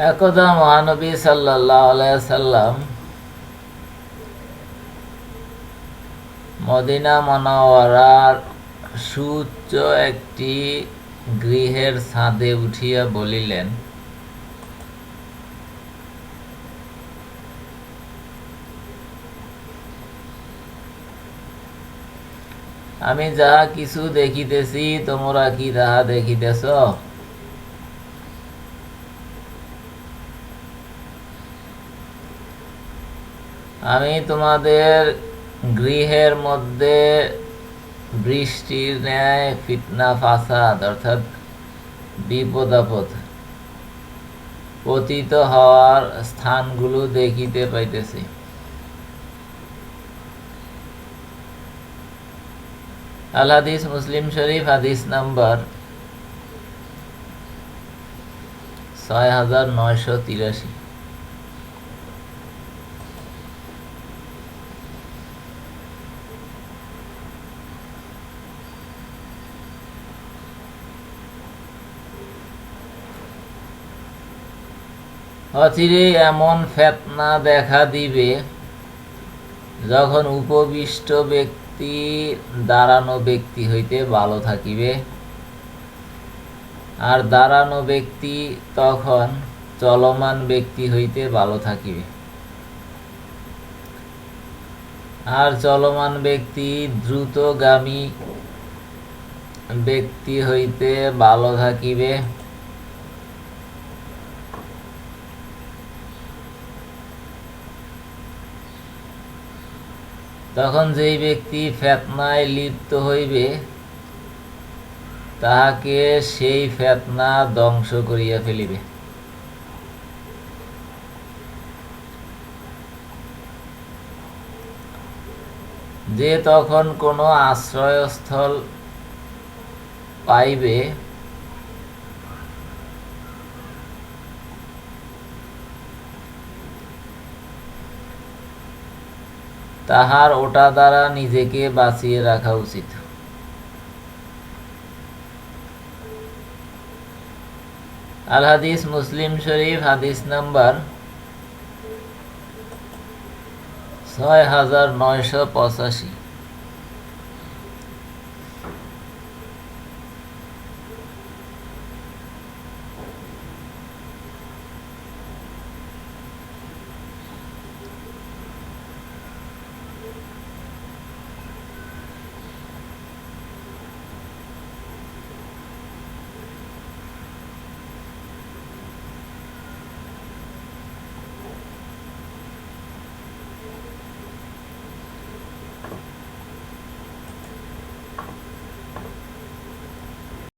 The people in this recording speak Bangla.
একদা মহানবী সাল্লাহ সাল্লাম মদিনা মনোয়ারার সুউচ্চ একটি গৃহের ছাদে উঠিয়া বলিলেন, আমি যাহা কিছু দেখিতেছি তোমরা কি তাহা দেখিতেছ? আমি তোমাদের গৃহের মধ্যে বৃষ্টির ন্যায় ফিতনা ফাসাদ, অর্থাৎ বিপদ আপদ পতিত হওয়ার স্থানগুলো দেখিতে পাইতেছি। আল হাদিস মুসলিম শরীফ, হাদিস নাম্বার ছয় হাজার নয়শো তিরাশি। অচিরে এমন ফেতনা দেখা দিবে, যখন উপবিষ্ট ব্যক্তি, দাঁড়ানো ব্যক্তি হইতে ভালো থাকিবে। আর দাঁড়ানো ব্যক্তি তখন চলমান ব্যক্তি হইতে ভালো থাকিবে। আর চলমান ব্যক্তি, দ্রুতগামী ব্যক্তি হইতে ভালো থাকিবে। তখন যেই ব্যক্তি ফেতনায় লিপ্ত হইবে, তাহাকে সেই ফেতনা ধ্বংস করিয়া ফেলিবে। যে তখন কোনো আশ্রয়স্থল পাইবে তাহার ওটা দ্বারা নিজেকে বাঁচিয়ে রাখা উচিত। আল হাদিস মুসলিম শরীফ, হাদিস নাম্বার ছয় হাজার নয়শো পঁচাশি।